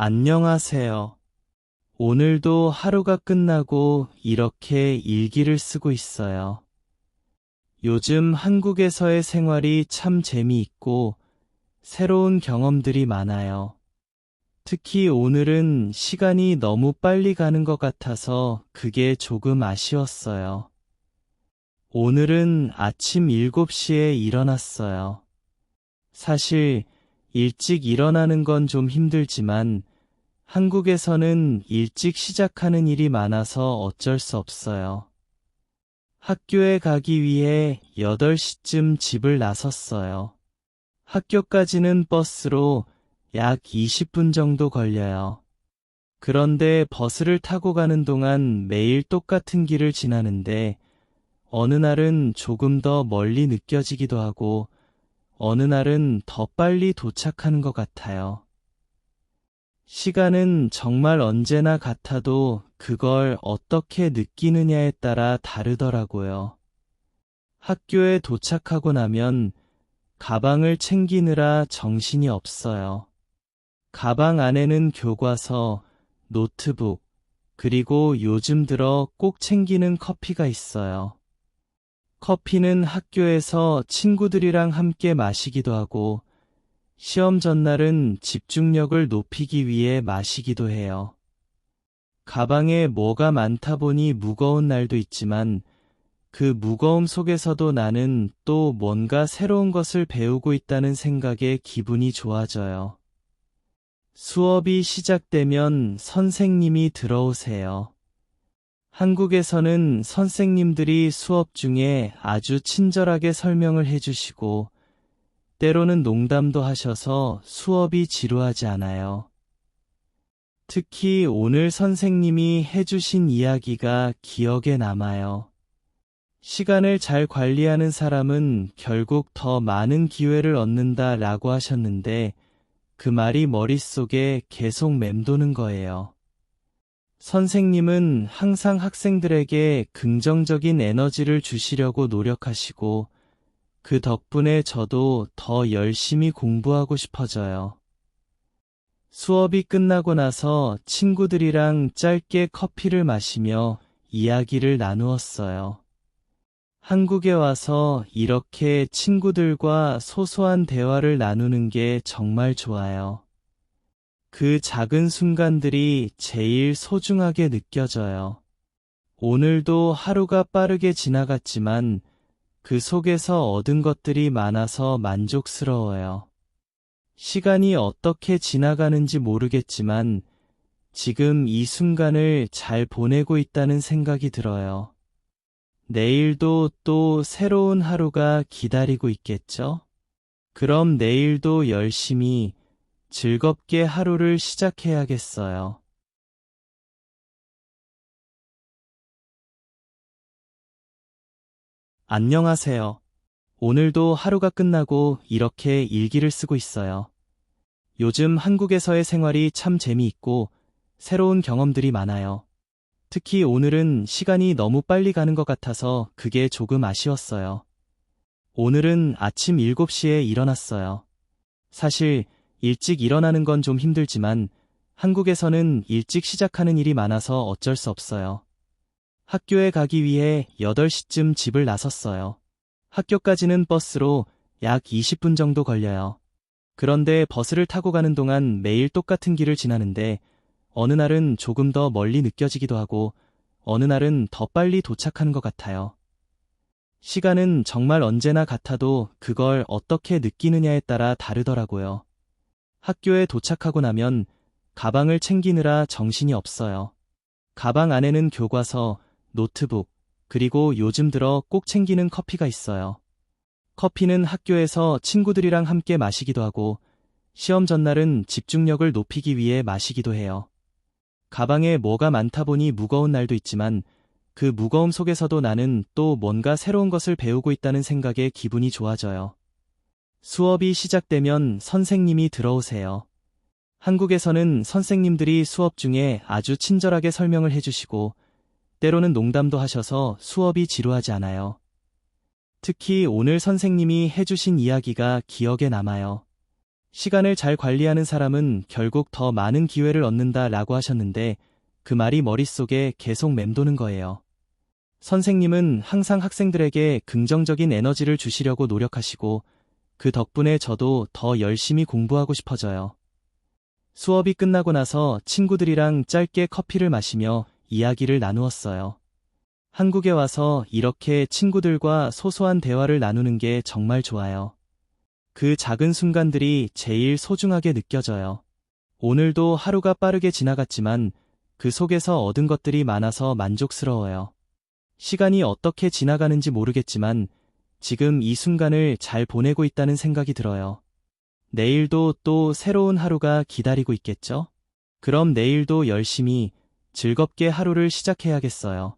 안녕하세요. 오늘도 하루가 끝나고 이렇게 일기를 쓰고 있어요. 요즘 한국에서의 생활이 참 재미있고 새로운 경험들이 많아요. 특히 오늘은 시간이 너무 빨리 가는 것 같아서 그게 조금 아쉬웠어요. 오늘은 아침 7시에 일어났어요. 사실 일찍 일어나는 건 좀 힘들지만 한국에서는 일찍 시작하는 일이 많아서 어쩔 수 없어요. 학교에 가기 위해 8시쯤 집을 나섰어요. 학교까지는 버스로 약 20분 정도 걸려요. 그런데 버스를 타고 가는 동안 매일 똑같은 길을 지나는데 어느 날은 조금 더 멀리 느껴지기도 하고 어느 날은 더 빨리 도착하는 것 같아요. 시간은 정말 언제나 같아도 그걸 어떻게 느끼느냐에 따라 다르더라고요. 학교에 도착하고 나면 가방을 챙기느라 정신이 없어요. 가방 안에는 교과서, 노트북, 그리고 요즘 들어 꼭 챙기는 커피가 있어요. 커피는 학교에서 친구들이랑 함께 마시기도 하고 시험 전날은 집중력을 높이기 위해 마시기도 해요. 가방에 뭐가 많다 보니 무거운 날도 있지만 그 무거움 속에서도 나는 또 뭔가 새로운 것을 배우고 있다는 생각에 기분이 좋아져요. 수업이 시작되면 선생님이 들어오세요. 한국에서는 선생님들이 수업 중에 아주 친절하게 설명을 해주시고 때로는 농담도 하셔서 수업이 지루하지 않아요. 특히 오늘 선생님이 해주신 이야기가 기억에 남아요. 시간을 잘 관리하는 사람은 결국 더 많은 기회를 얻는다 라고 하셨는데 그 말이 머릿속에 계속 맴도는 거예요. 선생님은 항상 학생들에게 긍정적인 에너지를 주시려고 노력하시고 그 덕분에 저도 더 열심히 공부하고 싶어져요. 수업이 끝나고 나서 친구들이랑 짧게 커피를 마시며 이야기를 나누었어요. 한국에 와서 이렇게 친구들과 소소한 대화를 나누는 게 정말 좋아요. 그 작은 순간들이 제일 소중하게 느껴져요. 오늘도 하루가 빠르게 지나갔지만 그 속에서 얻은 것들이 많아서 만족스러워요. 시간이 어떻게 지나가는지 모르겠지만 지금 이 순간을 잘 보내고 있다는 생각이 들어요. 내일도 또 새로운 하루가 기다리고 있겠죠? 그럼 내일도 열심히 즐겁게 하루를 시작해야겠어요. 안녕하세요. 오늘도 하루가 끝나고 이렇게 일기를 쓰고 있어요. 요즘 한국에서의 생활이 참 재미있고 새로운 경험들이 많아요. 특히 오늘은 시간이 너무 빨리 가는 것 같아서 그게 조금 아쉬웠어요. 오늘은 아침 7시에 일어났어요. 사실 일찍 일어나는 건 좀 힘들지만 한국에서는 일찍 시작하는 일이 많아서 어쩔 수 없어요. 학교에 가기 위해 8시쯤 집을 나섰어요. 학교까지는 버스로 약 20분 정도 걸려요. 그런데 버스를 타고 가는 동안 매일 똑같은 길을 지나는데 어느 날은 조금 더 멀리 느껴지기도 하고 어느 날은 더 빨리 도착하는 것 같아요. 시간은 정말 언제나 같아도 그걸 어떻게 느끼느냐에 따라 다르더라고요. 학교에 도착하고 나면 가방을 챙기느라 정신이 없어요. 가방 안에는 교과서, 노트북, 그리고 요즘 들어 꼭 챙기는 커피가 있어요. 커피는 학교에서 친구들이랑 함께 마시기도 하고 시험 전날은 집중력을 높이기 위해 마시기도 해요. 가방에 뭐가 많다 보니 무거운 날도 있지만 그 무거움 속에서도 나는 또 뭔가 새로운 것을 배우고 있다는 생각에 기분이 좋아져요. 수업이 시작되면 선생님이 들어오세요. 한국에서는 선생님들이 수업 중에 아주 친절하게 설명을 해주시고 때로는 농담도 하셔서 수업이 지루하지 않아요. 특히 오늘 선생님이 해주신 이야기가 기억에 남아요. 시간을 잘 관리하는 사람은 결국 더 많은 기회를 얻는다 라고 하셨는데 그 말이 머릿속에 계속 맴도는 거예요. 선생님은 항상 학생들에게 긍정적인 에너지를 주시려고 노력하시고 그 덕분에 저도 더 열심히 공부하고 싶어져요. 수업이 끝나고 나서 친구들이랑 짧게 커피를 마시며 이야기를 나누었어요. 한국에 와서 이렇게 친구들과 소소한 대화를 나누는 게 정말 좋아요. 그 작은 순간들이 제일 소중하게 느껴져요. 오늘도 하루가 빠르게 지나갔지만 그 속에서 얻은 것들이 많아서 만족스러워요. 시간이 어떻게 지나가는지 모르겠지만 지금 이 순간을 잘 보내고 있다는 생각이 들어요. 내일도 또 새로운 하루가 기다리고 있겠죠? 그럼 내일도 열심히 즐겁게 하루를 시작해야겠어요.